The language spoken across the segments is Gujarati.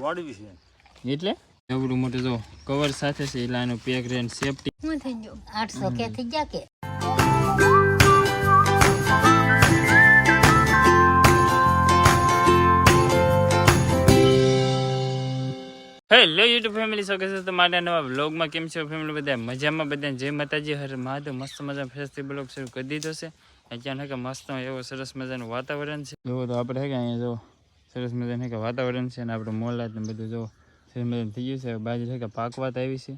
વાડવી છે. એટલે? એવડું મોટું જો કવર સાથે છે એટલે આનો પેક રહે સેફટી શું થઈ ગયું? આઠસો કે થઈ ગયા કે? હેલો યુટ્યુબ ફેમિલી સ્વાગત છે તમારા નવા બ્લોગમાં કેમ છો ફેમિલી બધા મજામાં? બધા જય માતાજી. હર મહાદેવ. મસ્ત મજા ફેસથી બ્લોગ શરૂ કરી દીધો છે. અચાનક કે મસ્ત એવો સરસ મજાનું વાતાવરણ છે. જો તો આપણે કે અહીંયા જો સરસ મજાનું કે વાતાવરણ છે અને આપણે મોલાટ ને બધું જો સરસ મજાનું થઈ ગયું છે. બાજુ છે કે પાકવાત આવી છે.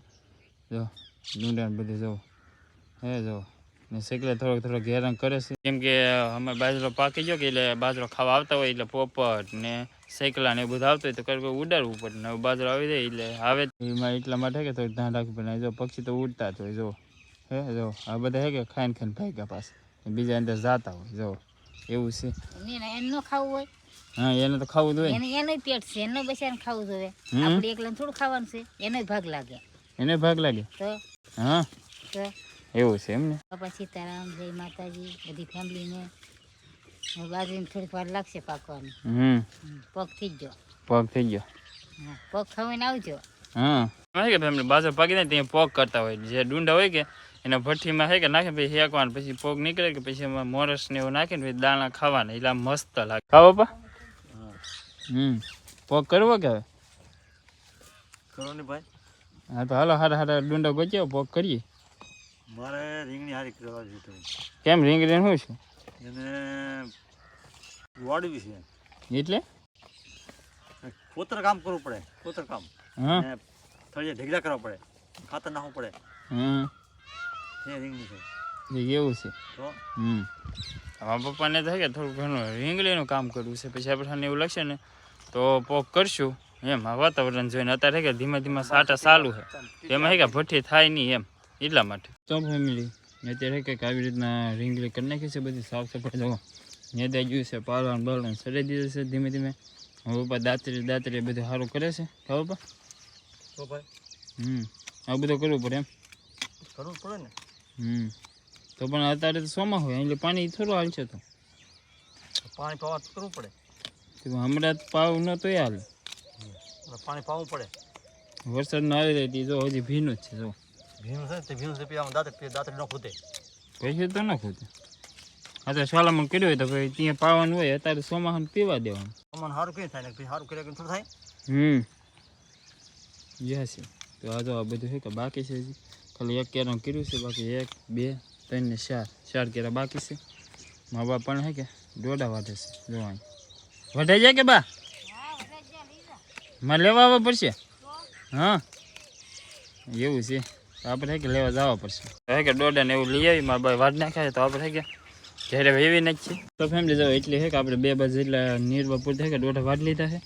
જો ડુંડા ને બધું જો. હે જો. ને શેકલે થોડોક થોડોક હેરાન કરે છે. કેમ કે અમે બાજરો પાકી ગયો કે એટલે બાજરો ખાવા આવતા હોય એટલે પોપટ ને શેકલા ને બધું આવતું હોય તો કઈ ઉડાડવું પડે. ને બાજરો આવી જાય એટલે આવે. એમાં એટલા માટે કે થોડું ધ્યાન રાખવું પડે. જો પક્ષી તો ઉડતા જ હોય જો. હે જો. આ બધા હે કે ખાઈને ખાઈને ભાગ્યા પાસે બીજા અંદર જાતા હોય. જો. એવું છે. એને એને ન ખાવું હોય. હા એને તો ખાવું જોઈએ એને એનો પેટ છે એનો બચારાને ખાવું જોઈએ આપણે એકલા થોડું ખાવાનું છે એનો ભાગ લાગે. એને ભાગ લાગે? તો? હા. તો? એવું છે એમ ને? બાપા સીતારામ જય માતાજી બધી ફેમિલીને બાજરીને થોડીક વાર લાગશે પાકવાની. હમ. પગ થઈ ગયો. પગ થઈ ગયો. હા પગ ખાવીને આવજો. હા. કે ફેમિલી બાજુ પાકી જાય ત્યાં પગ કરતા હોય. જે ડુંડા હોય કે એના ભઠ્ઠીમાં છે કે નાખે પછી શેકવાનું પછી પોગ નીકળે કે પછી એમાં મોરસ ને એવું નાખીને પછી દાણા ખાવાના એટલે મસ્ત લાગે. ખાવો પા? હમ. પોગ કરવો કે હવે? કરો ને ભાઈ. હા તો હાલો હારા હારા ડુંડા ગોચ્યો પોગ કરીએ. મારે રીંગણી હારી કરવા જોઈએ કેમ રીંગણી શું છે? એને વાડવી છે. એટલે? કોતર કામ કરવું પડે કોતર કામ. હા. થોડી ઢેગલા કરવા પડે ખાતર નાખવું પડે. હા એ રીંગણી છે એ એવું છે. હમ. અમારા પપ્પાને તો છે કે થોડું ઘણું રીંગણીનું કામ કરવું છે. પછી આપણને એવું લાગશે ને તો પોક કરશું. એમ આ વાતાવરણ જોઈને અત્યારે કે ધીમે ધીમે સાટા ચાલુ છે. એમાં હે કે ભઠ્ઠી થાય નહીં એમ એટલા માટે. તો ફેમિલી અત્યારે કંઈક આવી રીતના રીંગણી કરી નાખી છે બધી સાફ સફાઈ જવો નેદાઈ ગયું છે પાલવાનું બાલવાનું સડાઈ દીધું છે ધીમે ધીમે. પપ્પા દાંતરી દાંતરી બધું સારું કરે છે. ખબર પપ્પા? હમ આ બધું કરવું પડે એમ. કરવું પડે ને. હમ. તો પણ અત્યારે તો હોય એટલે પાણી થોડું હાલશે તો. પાણી પાવા તો કરવું પડે. હમણાં પાવ ન તો હાલ. પાણી પાવું પડે. વરસાદ ના આવી રહી જો હજી ભીનું જ છે જો ભીનું છે તે ભીનું છે પીવામાં દાંત દાંતરી ન ખૂટે. પૈસે તો ન ખૂટે. આ તો કર્યું હોય તો ભાઈ ત્યાં પાવાનું હોય અત્યારે સોમાહન પીવા દેવાનું. સોમાન સારું કઈ થાય ને પછી સારું કર્યા કે થોડું થાય? હમ. યસ. તો આ જો આ બધું છે કે બાકી છે હજી. ખાલી એક કેરમ કર્યું છે, બાકી એક, બે, ત્રણ ને ચાર. ચાર કેરા બાકી છે. મા બાપ પણ હે કે દોડા વાઢે છે જોવાની વઢાઈ જાય કે બા? મારે લેવા આવવા પડશે? હા. એવું છે. આપણે કે લેવા જવા પડશે. કે દોડા ને એવું લઈ આવી મારા ભાઈ વાટ નાખ્યા તો આપણે કે જ્યારે વેવી નાખીએ. તો ફેમિલી જાવ એટલે હે કે આપણે બે બાજુ એટલા નીરવા થાય કે દોઢા વાટ લીધા છે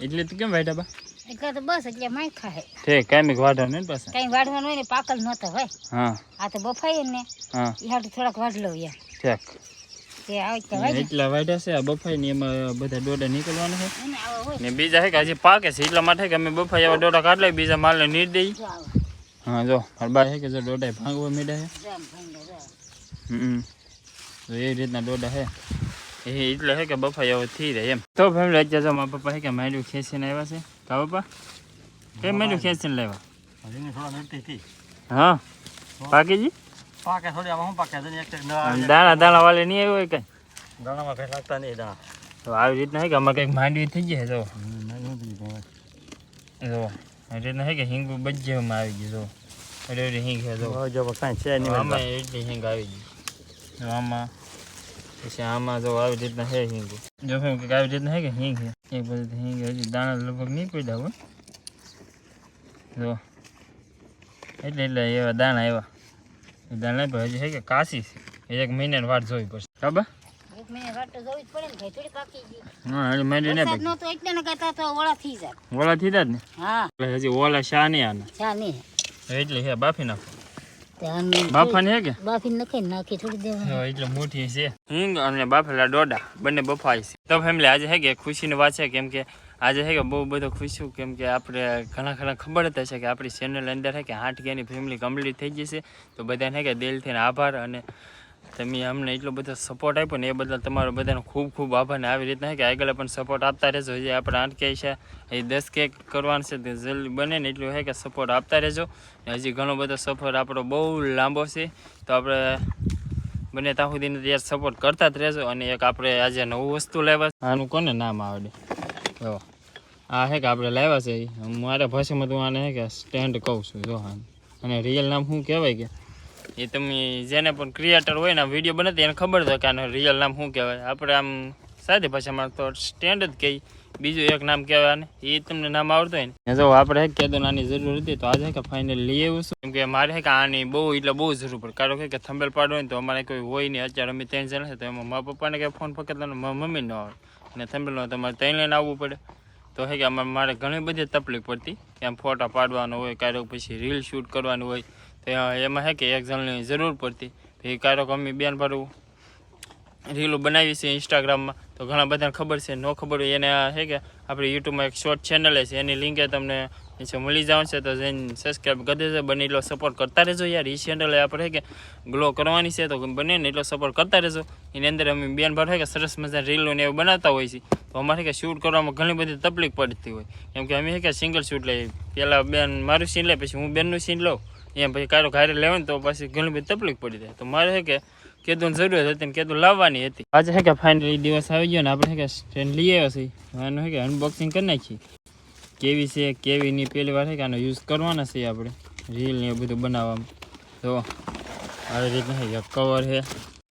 એટલે તો કેમ વાટ્યા બા? એટલે બસ એટલે માય ખાય ઠીક કાંઈ વાઢા ને પાછા? કઈ વાઢવાનું હોય ને પાકલ હોય. હા. આ તો બફાય ને. હા. થોડાક વાઢ લઉં યાર ઠીક. તે આવે એટલા વાઢ્યા છે આ બફાઈ ને એમાં બધા ડોડા નીકળવાના છે. ને બીજા છે કે પાકે છે એટલા માટે કે અમે બફાઈ એવા દોડા કાઢ લઈએ બીજા માલને નીર દઈ હા જો. બા છે કે જો દોડા ભાંગવા મીડા છે. હમ. તો એ રીતના દોડા છે. એ એટલે છે કે બફાઈ હવે થઈ રહે એમ. તો ફેમિલી અત્યારે જો મારા પપ્પા છે કે માંડ્યું ખેંચીને આવ્યા છે. કા પપ્પા કેમ માંડ્યું ખેંચીને લેવા રીંગણી થોડા મિલતી હતી. હા? પાકીજી? પાકે થોડી આમાં શું પાકે? છે એક દાણા દાણા વાલે નહીં આવ્યો હોય કઈ? દાણામાં કઈ લાગતા નહીં દાણા. તો આવી રીતના છે કે અમારે કંઈક માંડવી થઈ જાય જો. જો રીતના છે કે હિંગ બજ્જેમાં આવી ગયું જો. એટલે હિંગ છે જો. જો કાંઈ છે નહીં આમાં એટલી હિંગ આવી ગઈ. આમાં પછી આમાં જો આવી રીતના છે હિંગ. જો કેમ કે આવી રીતના છે કે હિંગ છે? એક બધી હિંગ હજી દાણા લગભગ નહીં પડ્યા હોય જો. એટલે એટલે એવા દાણા એવા. દાણા પણ હજી છે કે કાશી છે. એક મહિનાની વાટ જોવી પડશે. જાય. ઓલા થીધા જ ને? હા. હજી ઓલા શા નહીં આના એટલે હે બાફી નાખો. બાફાની છે કે? બાફી નખાઈ નાખી થોડી દેવા એટલે મુઠ્ઠી છે. હિંગ અને બાફેલા ડોડા બંને બફાય છે. તો ફેમિલી આજે છે કે ખુશીની વાત છે કેમ કે આજે હે કે બહુ બધો ખુશી કેમ કે આપણે ઘણા ઘણા ખબર હતા છે કે આપણી ચેનલ અંદર હે કે આઠ ગ્યાની ફેમિલી કમ્પ્લીટ થઈ જશે તો બધાને હે કે દિલથી આભાર અને તમે અમને એટલો બધો સપોર્ટ આપ્યો ને એ બદલ તમારો બધાનો ખૂબ ખૂબ આભાર ને આવી રીતના કે આગળ પણ સપોર્ટ આપતા રહેજો. હજી આપણે આઠ કે છે એ દસ કે કરવાનું છે, તે જલ્દી બને ને એટલું હે કે સપોર્ટ આપતા રહેજો. ને હજી ઘણો બધો સફર આપણો બહુ લાંબો છે. તો આપણે બને ત્યાં સુધીને ત્યારે સપોર્ટ કરતા જ રહેજો અને એક આપણે આજે નવું વસ્તુ લાવ્યા છે. આનું કોને નામ આવડે? જો, આ હે કે આપણે લાવ્યા છે. મારા ભાષામાં તો આને હે કે સ્ટેન્ડ કહું છું, જો અને રિયલ નામ શું કહેવાય કે? એ તમે જેને પણ ક્રિએટર હોય ને વીડિયો બને એને ખબર છે કે આનું રિયલ નામ શું કહેવાય. આપણે આમ સાદી ભાષામાં તો સ્ટેન્ડ જ કહી બીજું એક નામ કહેવાય ને એ તમને નામ આવડતું હોય ને? જો આપણે હે કહેતો આની જરૂર હતી તો આજે કે ફાઇનલ લઈ આવ્યું છું. કેમ કે મારે હે કે આની બહુ એટલે બહુ જરૂર પડે. કારણ કે થંબેલ પાડો હોય ને તો અમારે કોઈ હોય નહીં. અત્યારે અમે ત્રણ જણ છે તો એમાં મારા પપ્પાને કંઈ ફોન પકડતા ને મમ્મી ન આવે. અને થંબેલમાં તમારે ત્રણ લઈને આવવું પડે. તો હે કે અમારે મારે ઘણી બધી તકલીફ પડતી. કે આમ ફોટા પાડવાનો હોય ક્યારેક પછી રીલ શૂટ કરવાનું હોય. તો એમાં હે કે એક જણની જરૂર પડતી. એ ક્યારેક અમે બેન ભરું રીલો બનાવી છે ઇન્સ્ટાગ્રામમાં તો ઘણા બધાને ખબર છે, ન ખબર હોય એને હે કે આપણે યુટ્યુબમાં એક શોર્ટ ચેનલ છે. એની લિંકે તમને નીચે મળી છે. તો જઈને સબસ્ક્રાઈબ કરી દેજો. બને એટલો સપોર્ટ કરતા રહેજો યાર. એ ચેનલે આપણે કે ગ્લો કરવાની છે. તો બને ને એટલો સપોર્ટ કરતા રહેજો. એની અંદર અમે બેન છે કે સરસ મજાની રીલો ને એવું બનાવતા હોય છે. તો અમારે કે શૂટ કરવામાં ઘણી બધી તકલીફ પડતી હોય. કેમ કે અમે કે સિંગલ શૂટ લઈએ પહેલાં બેન મારું સીન લે, પછી હું બેનનું સીન લઉં. એમ પછી કારો ઘરે લેવાય ને તો પછી ઘણી બધી તકલીફ પડી જાય. તો મારે છે કે કેદું જરૂરત હતી ને કેદું લાવવાની હતી. આજે છે કે ફાઇનલી દિવસ આવી ગયો ને આપણે છે કે સ્ટેન્ડ લઈ આવ્યા છીએ. આનું છે કે અનબોક્સિંગ કરી નાખીએ. કેવી છે, કેવી ની પહેલી વાર છે કે આનો યુઝ કરવાના છે આપણે. રીલ ને એ બધું બનાવવામાં. જો આવી રીતના છે કવર છે.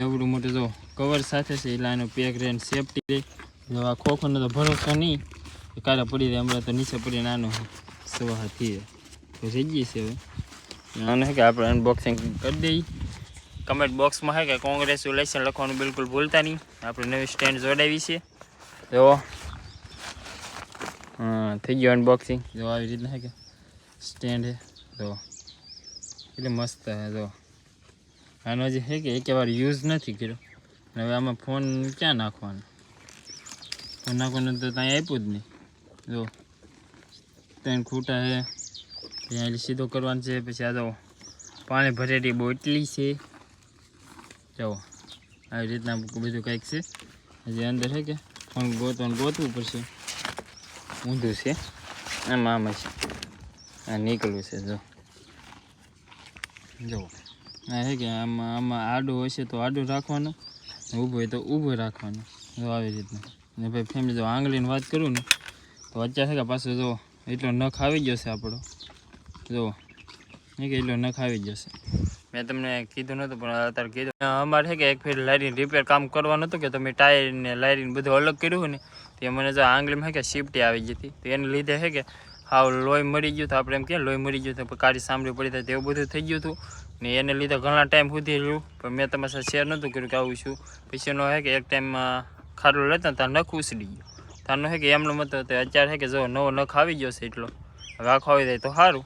એવડું મોટું જો કવર સાથે છે, એટલે આનું પેક રહે સેફટી રહે જો આ ખોખોનો તો ભરોસો નહીં. કાલે પડી જાય, હમણાં તો નીચે પડીને આનું સવા થઈ તો થઈ ગઈ છે હવે. છે કે આપણે અનબોક્સિંગ કરી દઈએ. કમેન્ટ બોક્સમાં હે કે કોંગ્રેચ્યુલેશન લખવાનું બિલકુલ ભૂલતા નહીં. આપણે નવી સ્ટેન્ડ જોડાવી છે. જો. હા, થઈ ગયું અનબોક્સિંગ જો આવી રીતના હે કે સ્ટેન્ડ હે. જો. એટલે મસ્ત હે, જો. આનો જે છે કે એક વાર યુઝ નથી કર્યો. હવે આમાં ફોન ક્યાં નાખવાનો? ફોન નાખવાનું તો ત્યાં આપ્યું જ નહીં. જો. ત્રણ ખૂટા છે ત્યાં સીધો કરવાનો છે. પછી આ તો પાણી ભરેલી બોટલી છે. જાઓ આવી રીતના બધું કંઈક છે. હજી અંદર છે કે? પણ ગોતવાનું ગોતવું પડશે. ઊંધું છે. આમાં આમાં છે આ નીકળવું છે, જો. જુઓ આ છે કે, આમાં આમાં આડું હશે તો આડું રાખવાનું. ઊભું હોય તો ઊભું રાખવાનું. જો, આવી રીતના. ને ભાઈ ફેમિલી જો આંગળીની વાત કરું ને, તો અત્યારે છે કે પાછું જો એટલો નખ આવી ગયો છે આપણો. જો એ કે એટલો નખ આવી જશે. મેં તમને કીધું નહોતું પણ અત્યારે કીધું. અમારે છે કે એક ફેર લારીને રિપેર કામ કરવાનું હતું કે તમે ટાયર ને લારીને બધું અલગ કર્યું ને, તે મને જો આંગળીમાં છે કે શિફ્ટી આવી જતી તો એને લીધે છે કે હાવ લોહી મરી ગયું તો આપણે એમ કે લોહી મરી ગયું તો કાળી સાંભળી પડી થાય તેવું બધું થઈ ગયું હતું. ને એને લીધે ઘણા ટાઈમ સુધી રહ્યું, પણ મેં તમારી સાથે શેર નહોતું કર્યું કે આવું છું પછી એનો છે કે એક ટાઈમમાં ખારું લેતા ત્યાં નખ ઉસડી ગયું. તારનો છે કે એમનો મત અત્યારે છે કે જો નવો નખ આવી ગયો છે એટલો આખો આવી જાય તો સારું.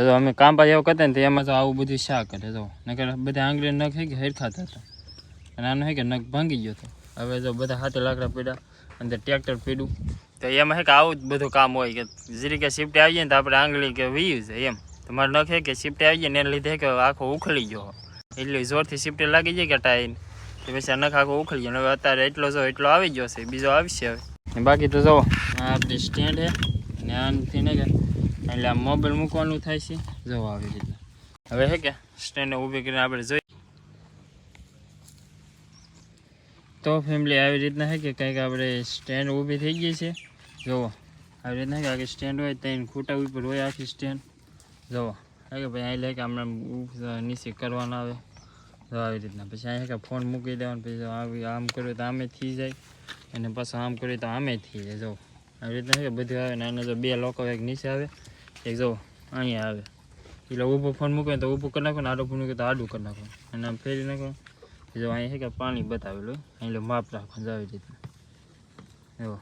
તો જો અમે કામ પાછા કરતા ને તો એમાં તો આવું બધું શા કરે જો નકર બધા આંગળી નખ છે કે હરખાતા હતા. અને આનો છે કે નખ ભાંગી ગયો હતો. હવે જો બધા હાથે લાકડા પીડા અંદર ટ્રેક્ટર પીડ્યું. તો એમાં છે કે આવું જ બધું કામ હોય કે જરી કે શિફ્ટ આવી જાય ને તો આપણે આંગળી કે વીયું છે એમ. તમારે નખ છે કે શિફ્ટ આવી જાય ને એને લીધે કે આખો ઉખડી ગયો. એટલે જોરથી શિફ્ટ લાગી જાય કે ટાઈન. તો પછી નખ આખો ઉખડી ગયો હવે અત્યારે એટલો જો એટલો આવી ગયો છે બીજો આવશે હવે. બાકી તો જો આ આપણી સ્ટેન્ડ છે ને આનથી ને કે એટલે આ મોબાઈલ મૂકવાનું થાય છે. જો આવી રીતના હવે હે કે સ્ટેન્ડ ઊભી કરીને આપણે જોઈએ તો ફેમિલી આવી રીતના હે કે, કંઈક આપણે સ્ટેન્ડ ઊભી થઈ ગઈ છે. જુઓ આવી રીતના કે, આખી સ્ટેન્ડ હોય ત્યાં ખૂટા ઉપર હોય આખી સ્ટેન્ડ જુઓ હા કે ભાઈ અહીં લે કે ઉપ- નીચે કરવાનું આવે. જો આવી રીતના. પછી અહીંયા કે ફોન મૂકી દેવાનો, પછી આવી આમ કર્યું તો આમે થઈ જાય. અને પાછું આમ કર્યું તો આમે થઈ જાય. જો આવી રીતના કે, બધું આવે ને આને જો બે લોકો એક નીચે આવે. એક જો, અહીંયા આવે. એટલે ઊભો ફોન મૂકે તો ઊભું કરી નાખો ને આડો ફોન મૂકે તો આડું કરી નાખો. અને આમ ફેરી નાખો. જો અહીંયા છે કે પાણી બતાવેલું. એટલે માપ રાખવાનું જાવી રીતના જો.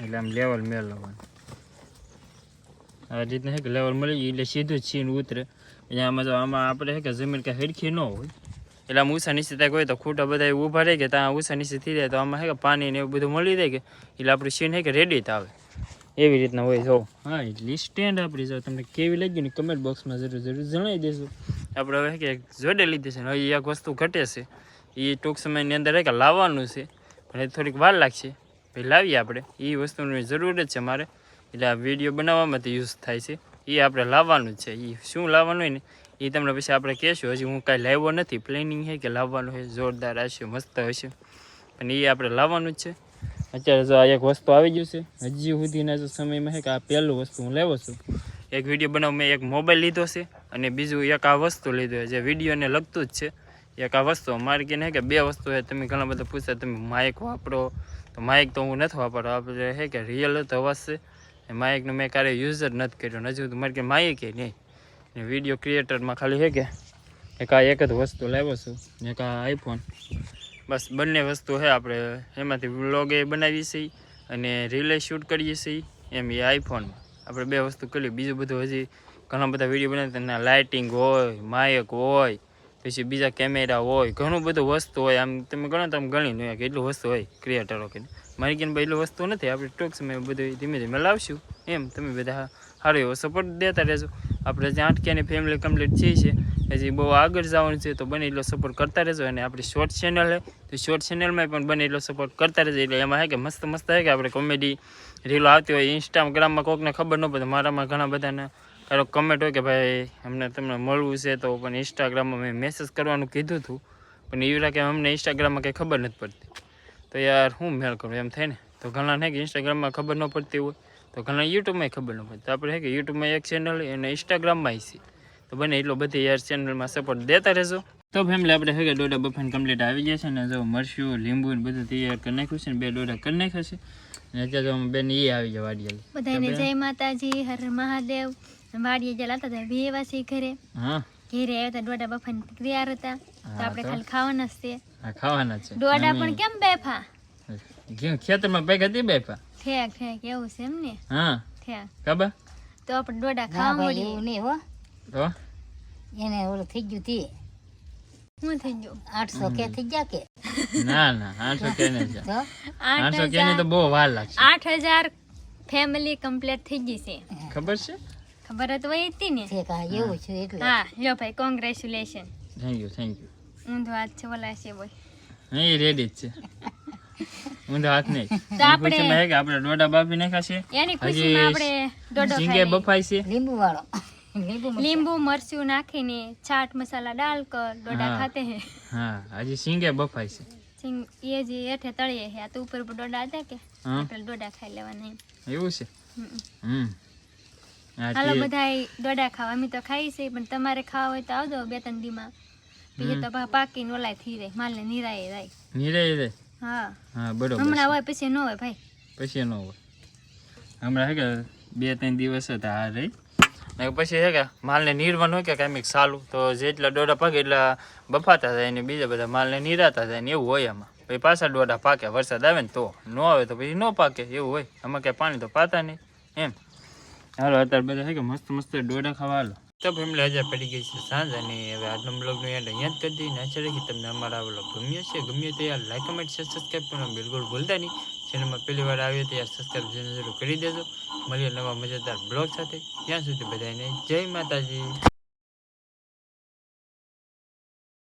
એટલે આમ લેવલ મેળવવાનું. આ રીતના છે કે લેવલ મળી એટલે સીધું જ છીન ઉતરે. એટલે આમાં જો આમાં આપણે છે કે જમીન કાંઈ હેરખી ન હોય. એટલે આમ ઊંચા નીચે ત્યાં હોય તો ખૂટા બધા ઊભા રહે કે ત્યાં ઊંચા નીચે થઈ જાય તો આમાં છે કે પાણી ને એવું બધું મળી જાય કે એટલે આપણું સીન છે કે રેડી આવે. એવી રીતના હોય, જો. હા, એટલી સ્ટેન્ડ આપણી જો. તમને કેવી લાગી ને કમેન્ટ બોક્સમાં જરૂર જરૂર જણાવી દેજો. આપણે હવે કે જોડે લીધી છે ને હવે એક વસ્તુ ઘટે છે. એ ટૂંક સમયની અંદર કે લાવવાનું છે, પણ એ થોડીક વાર લાગશે. ભાઈ લાવીએ આપણે. એ વસ્તુની જરૂર જ છે મારે. એટલે આ વીડિયો બનાવવામાં તો યુઝ થાય છે. એ આપણે લાવવાનું છે. એ શું લાવવાનું હોય ને એ તમને પછી આપણે કહેશું. હજી હું કાંઈ લાવ્યો નથી. પ્લેનિંગ છે કે લાવવાનું છે. જોરદાર હશે, મસ્ત હશે. પણ એ આપણે લાવવાનું જ છે. અત્યારે જો આ એક વસ્તુ આવી ગયું છે. હજી સુધીના જો સમયમાં છે કે આ પહેલું વસ્તુ હું લેવો છું. એક વીડિયો બનાવ મેં એક મોબાઈલ લીધો છે અને બીજું એક આ વસ્તુ લીધો છે. જે વિડીયોને લગતું જ છે. એક આ વસ્તુ મારે કે કે બે વસ્તુ છે. તમે ઘણા બધા પૂછતા તમે માઇક વાપરો? તો માઇક તો હું નથી વાપરતો. આપણે છે કે રિયલ જ અવાજ છે. એ માઇકનો મેં ક્યારેય યુઝ જ નથી કર્યો. હજુ તો મારે કે માઇક નહીં. ને વીડિયો ક્રિએટરમાં ખાલી છે કે એક આ એક જ વસ્તુ લાવ્યો છું, એક આ આઈફોન બસ બંને વસ્તુ છે આપણે એમાંથી વ્લોગ એ બનાવીએ છીએ અને રિલે શૂટ કરીએ છીએ એમ એ આઈફોનમાં આપણે બે વસ્તુ કરી બીજું બધું હજી ઘણા બધા વીડિયો બનાવે તેના લાઇટિંગ હોય માયક હોય, પછી બીજા કેમેરા હોય, ઘણું બધું વસ્તુ હોય. આમ તમે ગણો તો આમ ગણી નહીં કે એટલું વસ્તુ હોય ક્રિએટરો કે મારી કે એટલું વસ્તુ નથી, આપણે ટૂંક સમય બધું ધીમે ધીમે લાવશું. એમ, તમે બધા સારો એવો સપોર્ટ દેતા રહેજો. આપણે જે આઠક્યાની ફેમિલી કમ્પ્લીટ થઈ છે હજી બહુ આગળ જવાનું છે તો બને એટલો સપોર્ટ કરતા રહેજો. અને આપણી શોર્ટ ચેનલ છે, તો શોર્ટ ચેનલમાં પણ બને એટલો સપોર્ટ કરતા રહેજો. એટલે એમાં હે કે મસ્ત મસ્ત હે કે આપણે કોમેડી રીલો આવતી હોય ઇન્સ્ટાગ્રામમાં કોકને ખબર ન પડે, મારામાં ઘણા બધાને કારો કમેન્ટ હોય કે ભાઈ, અમને તમને મળવું છે તો પણ ઇન્સ્ટાગ્રામમાં મેં મેસેજ કરવાનું કીધું હતું. પણ એવી કે અમને ઇન્સ્ટાગ્રામમાં કંઈ ખબર નથી પડતી. તો યાર હું મેળ કરું, એમ થાય ને? તો ઘણા ને કે ઇન્સ્ટાગ્રામમાં ખબર ન પડતી હોય, તો ઘણા યુટ્યુબમાં ખબર ન પડતી. આપણે હે કે યુટ્યુબમાં એક ચેનલ અને ઇન્સ્ટાગ્રામમાં છે. તો બને એટલો બધી યાર ચેનલમાં સપોર્ટ દેતા રહેજો. તો ફેમિલી આપણે હવે કે દોડા બફાન કમ્પ્લીટ આવી ગયા છે ને જો મરશું લીંબુ ને બધું તૈયાર કરી નાખ્યું છે ને બે દોડા કરી નાખ્યા છે. અને અત્યારે તો બેન એ આવી જાય વાડિયા બધાને જય માતાજી હર મહાદેવ. વાડિયા જે લાતા હતા ભેવા ઘરે. હા. ઘેરે આવ્યા હતા દોડા બફાન તૈયાર હતા. તો આપણે ખાલી ખાવાના જ છે. હા ખાવાના છે. ડોડા પણ કેમ બેફા ખેતરમાં ભેગા હતી બેફા ઠેક ઠેક એવું છે એમ ને? હા. ઠેક. ખબર? તો આપણે ડોડા ખાવા એવું નહીં હો. તો? એને ઓલું થઈ ગયું તે. શું થઈ ગયું? આઠસો કે થઈ ગયા કે? ના ના આઠસો કે નહીં આઠસો કે ની તો બહુ વાર લાગશે. આઠ હજાર ફેમિલી કમ્પ્લીટ થઈ ગઈ છે. ખબર છે? ખબર જ હોય હતી ને? છે હા, એવું છે એટલે. હા જો ભાઈ congratulation thank you thank you ઊંધો હાથ છે ઓલા છે બોલ. એ રેડી જ છે. ઊંધો હાથ નહીં. તો આપણે- કે આપણે ડોડા બાફી નાખ્યા છે? એની ખુશીમાં આપણે દોડો ખાઈ બફાય છે? લીંબુ વાળો લીંબુ મરચાં. નાખીને છાટ મસાલા ડાલ કર ડોડા ખાતે. હે હા હજી સિંગે બફાય છે. સિંગ એ જે હેઠે તળીએ હે આ તો ઉપર ઉપર ડોડા હતા કે એટલે ડોડા ખાઈ લેવાના. એવું છે? હમ. હાલો બધાય ડોડા ખાવા. અમે તો ખાઈ છે પણ તમારે ખાવા હોય તો આવજો બે ત્રણ દીમાં. બીજું તો પા- પાકીને ઓલાય થઈ રહે માલને નિરાય જાય. નિરાય રે હા. હા બરોબર હમણાં હોય પછી ન હોય ભાઈ. પછી ન હોય. હમણાં હે કે બે ત્રણ દિવસ હતા આ રહી. ને પછી છે કે માલને નીરવાનું હોય કે કાંઈક સાલું. તો જેટલા દોઢા પાકે એટલા બફાતા જાય ને બીજા બધા માલને નીરાતા જાય ને એવું હોય આમાં. પછી પાછા દોઢા પાકે, વરસાદ આવે ને તો. ન આવે તો પછી ન પાકે, એવું હોય. આમાં ક્યાંય પાણી તો પાતા નહીં. એમ. હાલો, અત્યારે બધા છે કે મસ્ત મસ્ત દોઢા ખાવા હાલો. તો ફેમિલી હજાર પડી ગઈ છે સાંજ અને હવે આજનો બ્લોગનો એન્ડ અહીંયા જ કરી દઈએ. આશા રાખી તમને અમારા બ્લોગ ગમ્યો છે. ગમ્યો તો યાર લાઈક કમેન્ટ શેર કરવાનું બિલકુલ ભૂલતા નહીં. ચેનલમાં પહેલી વાર આવી તો યાર સબસ્ક્રાઈબ જરૂર કરી દેજો. મળીએ નવા મજેદાર બ્લોગ સાથે. ત્યાં સુધી બધાને જય માતાજી.